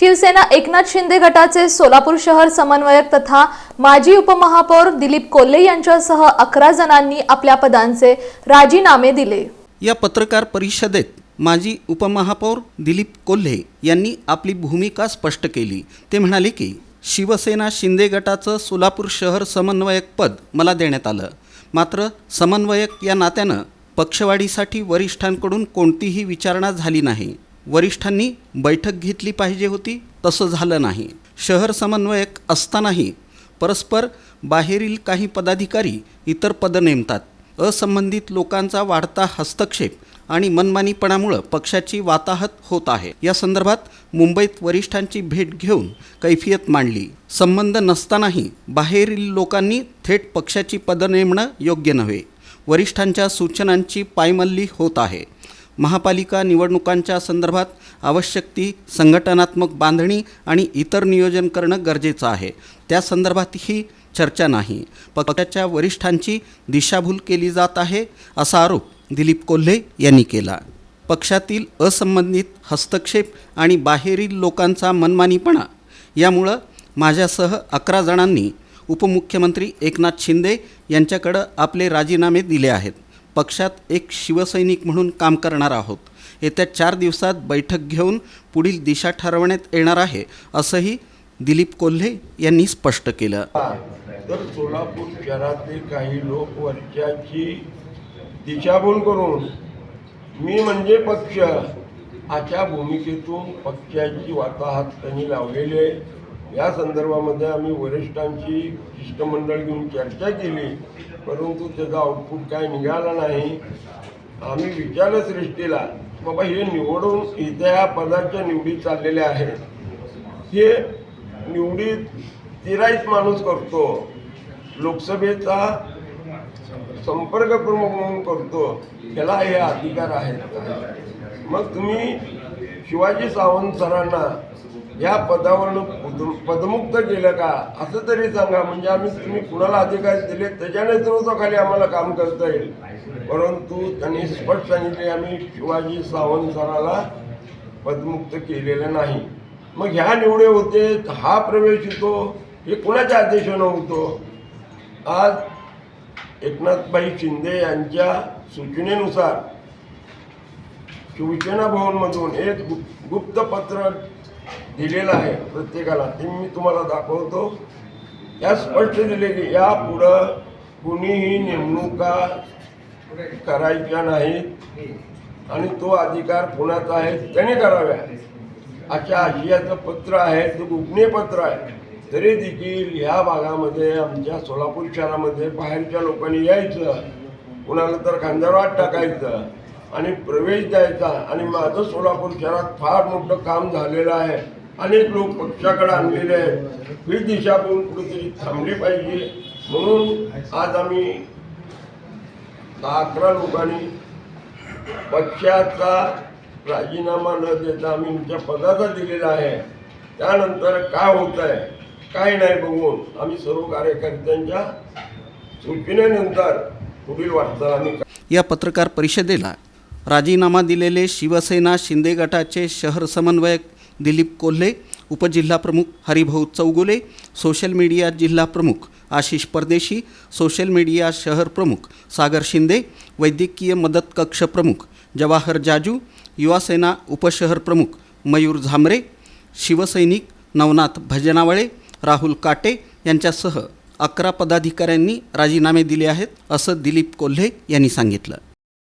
शिवसेना एकनाथ शिंदे गटाचे सोलापूर शहर समन्वयक तथा माजी उपमहापौर दिलीप कोल्हे यांच्यासह अकरा जणांनी आपल्या पदांचे राजीनामे दिले. या पत्रकार परिषदेत माजी उपमहापौर दिलीप कोल्हे यांनी आपली भूमिका स्पष्ट केली. ते म्हणाले की शिवसेना शिंदे गटाचं सोलापूर शहर समन्वयक पद मला देण्यात आलं. मात्र समन्वयक या नात्यानं पक्षवाढीसाठी वरिष्ठांकडून कोणतीही विचारणा झाली नाही. वरिष्ठांनी बैठक घेतली पाहिजे होती तसं झालं नाही. शहर समन्वयक असतानाही परस्पर बाहेरील काही पदाधिकारी इतर पदं नेमतात. असंबंधित लोकांचा वाढता हस्तक्षेप आणि मनमानीपणामुळं पक्षाची वाताहत होत आहे. या संदर्भात मुंबईत वरिष्ठांची भेट घेऊन कैफियत मांडली. संबंध नसतानाही बाहेरील लोकांनी थेट पक्षाची पदं नेमणं योग्य नव्हे. वरिष्ठांच्या सूचनांची पायमल्ली होत आहे. महापालिका निवडणुकांच्या संदर्भात आवश्यक ती संघटनात्मक बांधणी आणि इतर नियोजन करणं गरजेचं आहे. त्या संदर्भातही चर्चा नाही. पक्षाच्या वरिष्ठांची दिशाभूल केली जात आहे असा आरोप दिलीप कोल्हे यांनी केला. पक्षातील असंबंधित हस्तक्षेप आणि बाहेरील लोकांचा मनमानीपणा यामुळं माझ्यासह अकरा जणांनी उपमुख्यमंत्री एकनाथ शिंदे यांच्याकडं आपले राजीनामे दिले आहेत. पक्षात एक शिवसैनिक म्हणून काम करणार आहोत. येत्या चार दिवसात बैठक घेऊन पुढील दिशा ठरवण्यात येणार आहे असंही दिलीप कोल्हे यांनी स्पष्ट केलं. तर सोलापूर शहरातील काही लोक वर्षाची दिशाभूल करून मी म्हणजे पक्ष अशा भूमिकेतून पक्षाची वाताहत त्यांनी लावलेली आहे. या संदर्भामध्ये आम्ही वरिष्ठांची शिष्टमंडळ घेऊन चर्चा केली परंतु त्याचा आउटपुट काय निघाला नाही. आम्ही विचारलं सृष्टीला बाबा हे निवडून इथे ह्या पदाच्या निवडी चाललेल्या आहेत. हे निवडीत तिराईच माणूस करतो. लोकसभेचा संपर्क प्रमुख म्हणून करतो. त्याला हे अधिकार आहेत मग तुम्ही शिवाजी सावंत सरांना या पदावरून पद- पदमुक्त केलं का? असं तरी सांगा. म्हणजे आम्ही तुम्ही कुणाला अधिकार दिले? त्याच्या नेतृत्वाखाली आम्हाला काम करता येईल. परंतु त्यांनी स्पष्ट सांगितले आम्ही शिवाजी सावंत सराला पदमुक्त केलेलं नाही. मग ह्या निवडे होते हा प्रवेश येतो हे कुणाच्या आदेशानं होतो? आज एकनाथभाई शिंदे यांच्या सूचनेनुसार शिवसेना भवनमधून एक गुप्त पत्र दिलेलं आहे प्रत्येकाला. ते मी तुम्हाला दाखवतो. या स्पष्ट दिले की या पुढं कुणीही नेमणुका करायच्या नाहीत आणि तो अधिकार कुणाचा आहे त्याने कराव्या अशा आशियाचं पत्र आहे ते गोपनीय पत्र आहे. तरी देखील ह्या भागामध्ये आमच्या सोलापूर शहरामध्ये बाहेरच्या लोकांनी यायचं. कुणाला तर खांद्यावर टाकायचं. आणि प्रवेश द्यायचा. आणि माझं सोलापूर शहरात फार मोठं काम झालेलं आहे. अनेक लोक पक्षाकडे आणलेले आहेत. ही दिशाभूल कुठेतरी थांबली पाहिजे. म्हणून आज आम्ही दहा अकरा लोकांनी पक्षाचा राजीनामा न देता आम्ही तुमच्या पदाचा दिलेला आहे. त्यानंतर काय होत आहे काय नाही बघून आम्ही सर्व कार्यकर्त्यांच्या सूचनेनंतर पुढील वाटचाल आम्ही या पत्रकार परिषदेला राजीनामा दिलेले शिवसेना शिंदे गटाचे शहर समन्वयक दिलीप कोल्हे उपजिल्हाप्रमुख हरिभाऊ चौगुले सोशल मीडिया जिल्हा प्रमुख आशिष परदेशी सोशल मीडिया शहर प्रमुख सागर शिंदे वैद्यकीय मदत कक्ष प्रमुख जवाहर जाजू युवासेना उपशहर प्रमुख मयूर झांबरे शिवसैनिक नवनाथ भजनावळे राहुल काटे यांच्यासह अकरा पदाधिकाऱ्यांनी राजीनामे दिले आहेत असं दिलीप कोल्हे यांनी सांगितलं.